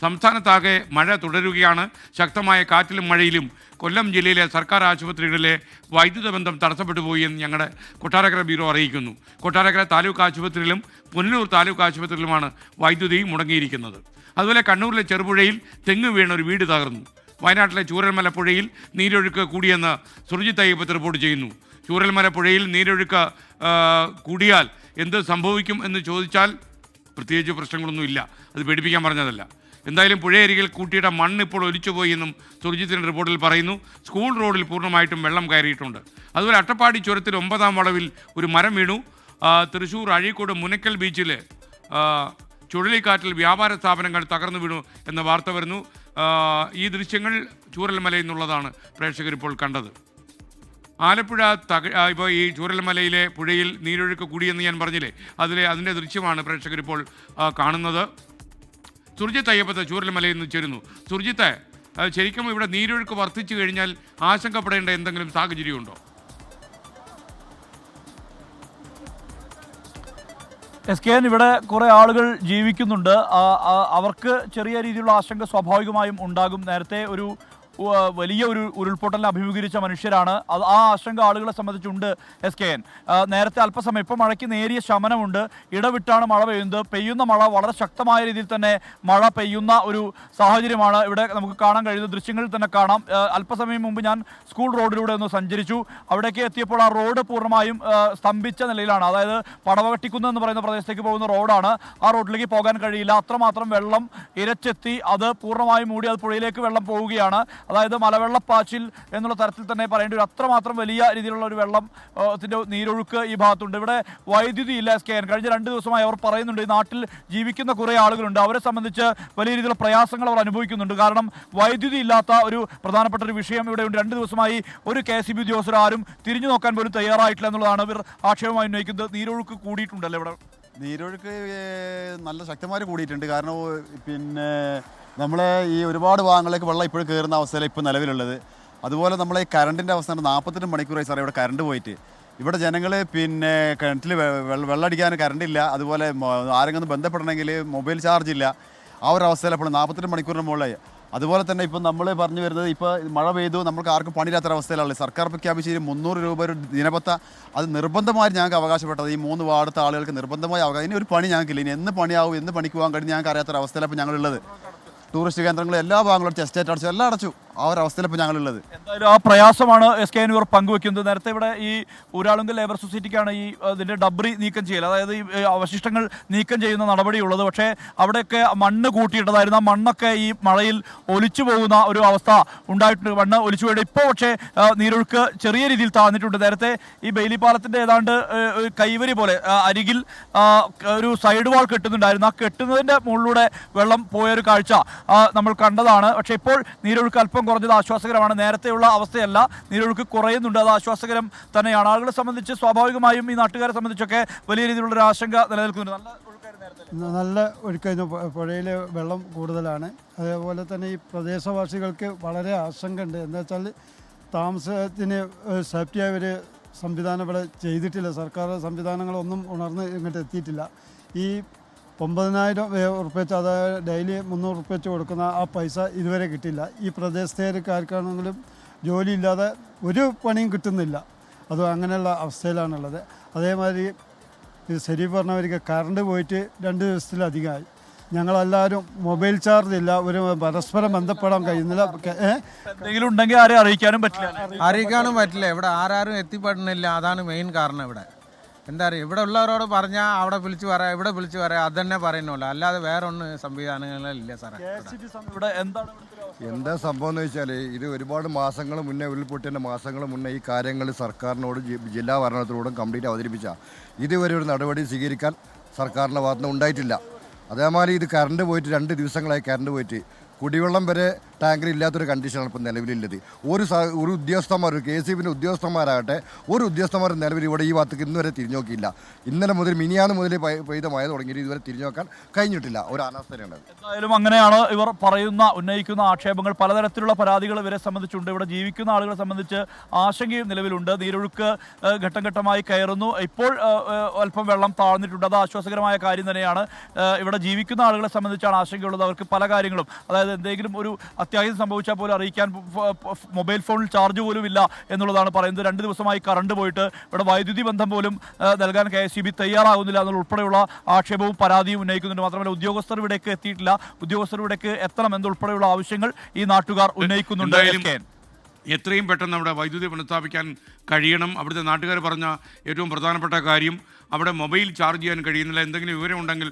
സംസ്ഥാനത്താകെ മഴ തുടരുകയാണ്. ശക്തമായ കാറ്റിലും മഴയിലും കൊല്ലം ജില്ലയിലെ സർക്കാർ ആശുപത്രികളിലെ വൈദ്യുത ബന്ധം തടസ്സപ്പെട്ടു പോയി എന്ന് ഞങ്ങളുടെ കൊട്ടാരക്കര ബ്യൂറോ അറിയിക്കുന്നു. കൊട്ടാരക്കര താലൂക്ക് ആശുപത്രിയിലും പുനലൂർ താലൂക്ക് ആശുപത്രിയിലുമാണ് വൈദ്യുതി മുടങ്ങിയിരിക്കുന്നത്. അതുപോലെ കണ്ണൂരിലെ ചെറുപുഴയിൽ തെങ്ങ് വീണ ഒരു വീട് തകർന്നു. വയനാട്ടിലെ ചൂരൽമല പുഴയിൽ നീരൊഴുക്ക് കൂടിയെന്ന് സുർജിത്ത് അയ്യപ്പത്ത് റിപ്പോർട്ട് ചെയ്യുന്നു. ചൂരൽമല പുഴയിൽ നീരൊഴുക്ക് കൂടിയാൽ എന്ത് സംഭവിക്കും എന്ന് ചോദിച്ചാൽ പ്രത്യേകിച്ച് പ്രശ്നങ്ങളൊന്നുമില്ല. അത് പേടിപ്പിക്കാൻ പറഞ്ഞതല്ല. എന്തായാലും പുഴയരികിൽ കൂട്ടിയിട്ട മണ്ണ് ഇപ്പോൾ ഒലിച്ചുപോയി എന്നും സുർജിത്തിന്റെ റിപ്പോർട്ടിൽ പറയുന്നു. സ്കൂൾ റോഡിൽ പൂർണമായിട്ടും വെള്ളം കയറിയിട്ടുണ്ട്. അതുപോലെ അട്ടപ്പാടി ചുരത്തിൽ ഒമ്പതാം വളവിൽ ഒരു മരം വീണു. തൃശ്ശൂർ അഴീക്കോട് മുനക്കൽ ബീച്ചിൽ ചുഴലിക്കാറ്റിൽ വ്യാപാര സ്ഥാപനങ്ങൾ തകർന്നു വീണു എന്ന വാർത്ത വരുന്നു. ഈ ദൃശ്യങ്ങൾ ചൂരൽമലയിൽ നിന്നുള്ളതാണ് പ്രേക്ഷകർ ഇപ്പോൾ കണ്ടത്. ആലപ്പുഴ തക ഇപ്പോൾ ഈ ചൂരൽമലയിലെ പുഴയിൽ നീരൊഴുക്ക് കൂടിയെന്ന് ഞാൻ പറഞ്ഞില്ലേ? അതിലെ അതിന്റെ ദൃശ്യമാണ് പ്രേക്ഷകരിപ്പോൾ കാണുന്നത്. സുർജിത്ത് അയ്യപ്പത്ത് ചൂരൽമലയിൽ നിന്ന് ചേരുന്നു. സുർജിത്ത് ശരിക്കും ഇവിടെ നീരൊഴുക്ക് വർദ്ധിച്ചു കഴിഞ്ഞാൽ ആശങ്കപ്പെടേണ്ട എന്തെങ്കിലും സാഹചര്യമുണ്ടോ? എസ് കെ എൻ ഇവിടെ കുറെ ആളുകൾ ജീവിക്കുന്നുണ്ട്. അവർക്ക് ചെറിയ രീതിയിലുള്ള ആശങ്ക സ്വാഭാവികമായും ഉണ്ടാകും. നേരത്തെ ഒരു വലിയ ഒരു ഉരുൾപൊട്ടലിനെ അഭിമുഖീകരിച്ച മനുഷ്യരാണ്. അത് ആ ആശങ്ക ആളുകളെ സംബന്ധിച്ചുണ്ട് എസ് കെ എൻ. നേരത്തെ അല്പസമയം ഇപ്പോൾ മഴയ്ക്ക് നേരിയ ശമനമുണ്ട്. ഇടവിട്ടാണ് മഴ പെയ്യുന്നത്. പെയ്യുന്ന മഴ വളരെ ശക്തമായ രീതിയിൽ തന്നെ മഴ പെയ്യുന്ന ഒരു സാഹചര്യമാണ് ഇവിടെ നമുക്ക് കാണാൻ കഴിയുന്ന ദൃശ്യങ്ങളിൽ തന്നെ കാണാം. അല്പസമയം മുമ്പ് ഞാൻ സ്കൂൾ റോഡിലൂടെ ഒന്ന് സഞ്ചരിച്ചു. അവിടേക്ക് എത്തിയപ്പോൾ ആ റോഡ് പൂർണമായും സ്തംഭിച്ച നിലയിലാണ്. അതായത് പടവകട്ടിക്കുന്ന് എന്ന് പറയുന്ന പ്രദേശത്തേക്ക് പോകുന്ന റോഡാണ്. ആ റോഡിലേക്ക് പോകാൻ കഴിയില്ല. അത്രമാത്രം വെള്ളം ഇരച്ചെത്തി അത് പൂർണമായും മൂടി അത് പുഴയിലേക്ക് വെള്ളം പോവുകയാണ്. അതായത് മലവെള്ളപ്പാച്ചിൽ എന്നുള്ള തരത്തിൽ തന്നെ പറയേണ്ടി വരും. അത്രമാത്രം വലിയ രീതിയിലുള്ള ഒരു വെള്ളം ത്തിന്റെ നീരൊഴുക്ക് ഈ ഭാഗത്തുണ്ട്. ഇവിടെ വൈദ്യുതി ഇല്ല എസ് കെ എൻ. കഴിഞ്ഞ രണ്ട് ദിവസമായി അവർ പറയുന്നുണ്ട് ഈ നാട്ടിൽ ജീവിക്കുന്ന കുറേ ആളുകളുണ്ട്. അവരെ സംബന്ധിച്ച് വലിയ രീതിയിലുള്ള പ്രയാസങ്ങൾ അവർ അനുഭവിക്കുന്നുണ്ട്. കാരണം വൈദ്യുതി ഇല്ലാത്ത ഒരു പ്രധാനപ്പെട്ട ഒരു വിഷയം ഇവിടെയുണ്ട് രണ്ട് ദിവസമായി ഒരു കെ സി ബി ഉദ്യോഗസ്ഥർ ആരും തിരിഞ്ഞു നോക്കാൻ പോലും തയ്യാറായിട്ടില്ല എന്നുള്ളതാണ് ഇവർ ആക്ഷേപമായി ഉന്നയിക്കുന്നത്. നീരൊഴുക്ക് കൂടിയിട്ടുണ്ടല്ലോ ഇവിടെ? നീരൊഴുക്ക് നല്ല ശക്തമായി കൂടിയിട്ടുണ്ട്. കാരണം പിന്നെ നമ്മളെ ഈ ഒരുപാട് ഭാഗങ്ങളിലേക്ക് വെള്ളം ഇപ്പോഴും കയറുന്ന അവസ്ഥയിൽ ഇപ്പോൾ നിലവിലുള്ളത്. അതുപോലെ നമ്മളെ ഈ കറണ്ടിന്റെ അവസ്ഥ നാൽപ്പത്തെട്ട് മണിക്കൂറായി സാറേ ഇവിടെ കറണ്ട് പോയിട്ട്. ഇവിടെ ജനങ്ങൾ പിന്നെ കിണറ്റിൽ വെള്ളമടിക്കാൻ കറണ്ടില്ല അതുപോലെ ആരെങ്കിലും ബന്ധപ്പെടണമെങ്കിൽ മൊബൈൽ ചാർജ് ഇല്ല. ആ ഒരു അവസ്ഥയിൽ അപ്പോൾ നാൽപ്പത്തെട്ട് മണിക്കൂറിന് മുകളിലായി. അതുപോലെ തന്നെ ഇപ്പം നമ്മൾ പറഞ്ഞു വരുന്നത് ഇപ്പോൾ മഴ പെയ്തു നമുക്ക് ആർക്കും പണിയില്ലാത്തൊരവസ്ഥയിലാണ് സർക്കാർ പ്രഖ്യാപിച്ച ഈ മുന്നൂറ് രൂപ ഒരു ദിനപത്ത. അത് നിർബന്ധമായി ഞങ്ങൾക്ക് അവകാശപ്പെട്ടത്. ഈ മൂന്ന് വാർഡത്തെ ആളുകൾക്ക് നിർബന്ധമായി അവകാശം ഇനി ഒരു പണി ഞങ്ങൾക്കില്ല. ഇനി എന്ന് പണിയാവും എന്ന് പണിക്ക് പോകാൻ കഴിഞ്ഞ് ഞങ്ങൾക്ക് അറിയാത്തൊരവസ്ഥയിലാണ് ഇപ്പോൾ ഞങ്ങളുള്ളത്. ടൂറിസ്റ്റ് കേന്ദ്രങ്ങളും എല്ലാ ഭാഗങ്ങളും എസ്റ്റേറ്റ് അടച്ചു എല്ലാം അടച്ചു. ആ ഒരു അവസ്ഥയിലാണ് ഇപ്പോൾ ഞങ്ങളുള്ളത്. എന്തായാലും ആ പ്രയാസമാണ് എസ് കെ ഇവർ പങ്കുവെക്കുന്നത്. നേരത്തെ ഇവിടെ ഈ ഊരാളുങ്കൽ ലേബർ സൊസൈറ്റിക്കാണ് ഈ ഇതിന്റെ ഡബ്രി നീക്കം ചെയ്യൽ അതായത് ഈ അവശിഷ്ടങ്ങൾ നീക്കം ചെയ്യുന്ന നടപടിയുള്ളത്. പക്ഷേ അവിടെയൊക്കെ മണ്ണ് കൂട്ടിയിട്ടതായിരുന്നു. ആ മണ്ണൊക്കെ ഈ മഴയിൽ ഒലിച്ചു പോകുന്ന ഒരു അവസ്ഥ ഉണ്ടായിട്ടുണ്ട്. മണ്ണ് ഒലിച്ചു പോയിട്ട് ഇപ്പോൾ പക്ഷേ നീരൊഴുക്ക് ചെറിയ രീതിയിൽ താഴ്ന്നിട്ടുണ്ട് നേരത്തെ ഈ ബെയിലി പാലത്തിന്റെ ഏതാണ്ട് കൈവരി പോലെ അരികിൽ ഒരു സൈഡ് വാൾ കെട്ടുന്നുണ്ടായിരുന്നു. ആ കെട്ടുന്നതിന്റെ മുകളിലൂടെ വെള്ളം പോയൊരു കാഴ്ച നമ്മൾ കണ്ടതാണ്. പക്ഷേ ഇപ്പോൾ നീരൊഴുക്ക് അല്പം കുറഞ്ഞത് ആശ്വാസകരമാണ്. നേരത്തെയുള്ള അവസ്ഥയല്ല. നീരൊഴുക്ക് കുറയുന്നുണ്ട്. അത് ആശ്വാസകരം തന്നെയാണ്. ആളുകളെ സംബന്ധിച്ച് സ്വാഭാവികമായും ഈ നാട്ടുകാരെ സംബന്ധിച്ചൊക്കെ വലിയ രീതിയിലുള്ള ഒരു ആശങ്ക നിലനിൽക്കുന്നുണ്ട്. നല്ല നല്ല ഒഴുക്കായിരുന്നു. പുഴയിൽ വെള്ളം കൂടുതലാണ്. അതേപോലെ തന്നെ ഈ പ്രദേശവാസികൾക്ക് വളരെ ആശങ്കയുണ്ട്. എന്താ വെച്ചാൽ താമസത്തിന് സേഫ്റ്റിയായ ഒരു സംവിധാനം ഇവിടെ ചെയ്തിട്ടില്ല. സർക്കാർ സംവിധാനങ്ങളൊന്നും ഉണർന്ന് ഇങ്ങോട്ട് എത്തിയിട്ടില്ല. ഈ ഒമ്പതിനായിരം ഉറുപ്പ്യ വെച്ച് അതായത് ഡെയിലി മുന്നൂറ് ഉറുപ്പ്യ കൊടുക്കുന്ന ആ പൈസ ഇതുവരെ കിട്ടില്ല ഈ പ്രദേശത്തേക്കാർക്കാണെങ്കിലും ജോലിയില്ലാതെ ഒരു പണിയും കിട്ടുന്നില്ല. അത് അങ്ങനെയുള്ള അവസ്ഥയിലാണുള്ളത്. അതേമാതിരി ഇത് ശരി പറഞ്ഞവർക്ക് കറണ്ട് പോയിട്ട് രണ്ട് ദിവസത്തിലധികമായി. ഞങ്ങളെല്ലാവരും മൊബൈൽ ചാർജ് ഇല്ല ഒരു പരസ്പരം ബന്ധപ്പെടാൻ കഴിയുന്നില്ല. എന്തെങ്കിലും ഉണ്ടെങ്കിൽ ആരെയും അറിയിക്കാനും പറ്റില്ല. അറിയിക്കാനും പറ്റില്ല. ഇവിടെ ആരാരും എത്തിപ്പെടുന്നില്ല അതാണ് മെയിൻ കാരണം ഇവിടെ. എന്താ പറയുക ഇവിടെ ഉള്ളവരോട് പറഞ്ഞാൽ അവിടെ വിളിച്ച് പറയാം ഇവിടെ വിളിച്ച് പറയാം അത് തന്നെ പറയുന്നുള്ളൂ അല്ലാതെ വേറെ ഒന്നും സംവിധാനങ്ങളില്ല സാറേ? എന്താ സംഭവം എന്ന് വെച്ചാൽ ഇത് ഒരുപാട് മാസങ്ങൾ മുന്നേ ഉരുൾപൊട്ടിന്റെ മാസങ്ങൾ മുന്നേ ഈ കാര്യങ്ങൾ സർക്കാരിനോട് ജില്ലാ ഭരണത്തിനോടും കംപ്ലീറ്റ് അവതരിപ്പിച്ച ഇതുവരെ ഒരു നടപടി സ്വീകരിക്കാൻ സർക്കാരിന്റെ ഭാഗത്തുനിന്ന് ഉണ്ടായിട്ടില്ല. അതേമാതിരി ഇത് കറണ്ട് പോയിട്ട് രണ്ട് ദിവസങ്ങളായി കറണ്ട് പോയിട്ട് കുടിവെള്ളം വരെ ടാങ്കർ ഇല്ലാത്തൊരു കണ്ടീഷനാണ് ഇപ്പോൾ നിലവിലുള്ളത്. ഒരു ഒരു ഉദ്യോഗസ്ഥന്മാർ കെ സി ബിന്റെ ഉദ്യോഗസ്ഥന്മാരാകട്ടെ ഒരു ഉദ്യോഗസ്ഥന്മാർ നിലവിൽ ഇവിടെ ഈ ഭാഗത്തേക്ക് ഇന്ന് വരെ തിരിഞ്ഞു നോക്കിയില്ല. ഇന്നലെ മുതൽ മിനിയാന്ന് മുതൽ പെയ്ത മഴ തുടങ്ങിയിട്ട് ഇതുവരെ തിരിഞ്ഞു നോക്കാൻ കഴിഞ്ഞിട്ടില്ല. ഒരു അനാസ്ഥയാണ് എന്തായാലും അങ്ങനെയാണ് ഇവർ പറയുന്ന ഉന്നയിക്കുന്ന ആക്ഷേപങ്ങൾ. പലതരത്തിലുള്ള പരാതികൾ ഇവരെ സംബന്ധിച്ചുണ്ട്. ഇവിടെ ജീവിക്കുന്ന ആളുകളെ സംബന്ധിച്ച് ആശങ്കയും നിലവിലുണ്ട്. നീരൊഴുക്ക് ഘട്ടം ഘട്ടമായി കയറുന്നു. ഇപ്പോൾ അല്പം വെള്ളം താഴ്ന്നിട്ടുണ്ട്. അത് ആശ്വാസകരമായ കാര്യം തന്നെയാണ്. ഇവിടെ ജീവിക്കുന്ന ആളുകളെ സംബന്ധിച്ചാണ് ആശങ്കയുള്ളത്. അവർക്ക് പല കാര്യങ്ങളും അതായത് എന്തെങ്കിലും ഒരു അത്യാഹിതം സംഭവിച്ചാൽ പോലും അറിയിക്കാൻ മൊബൈൽ ഫോണിൽ ചാർജ് പോലും ഇല്ല എന്നുള്ളതാണ് പറയുന്നത്. രണ്ട് ദിവസമായി കറണ്ട് പോയിട്ട് ഇവിടെ വൈദ്യുതി ബന്ധം പോലും നൽകാൻ കെ എസ് ബി തയ്യാറാകുന്നില്ല എന്നുള്ള ഉൾപ്പെടെയുള്ള ആക്ഷേപവും പരാതിയും ഉന്നയിക്കുന്നുണ്ട്. മാത്രമല്ല ഉദ്യോഗസ്ഥർ ഇവിടേക്ക് എത്തിയിട്ടില്ല. ഉദ്യോഗസ്ഥർ ഇവിടേക്ക് എത്തണം എന്നുൾപ്പെടെയുള്ള ആവശ്യങ്ങൾ ഈ നാട്ടുകാർ ഉന്നയിക്കുന്നുണ്ട്. എത്രയും പെട്ടെന്ന് അവിടെ വൈദ്യുതി പുനഃസ്ഥാപിക്കാൻ കഴിയണം. അവിടുത്തെ നാട്ടുകാർ പറഞ്ഞ ഏറ്റവും പ്രധാനപ്പെട്ട കാര്യം അവിടെ മൊബൈൽ ചാർജ് ചെയ്യാൻ കഴിയുന്നില്ല. എന്തെങ്കിലും വിവരമുണ്ടെങ്കിൽ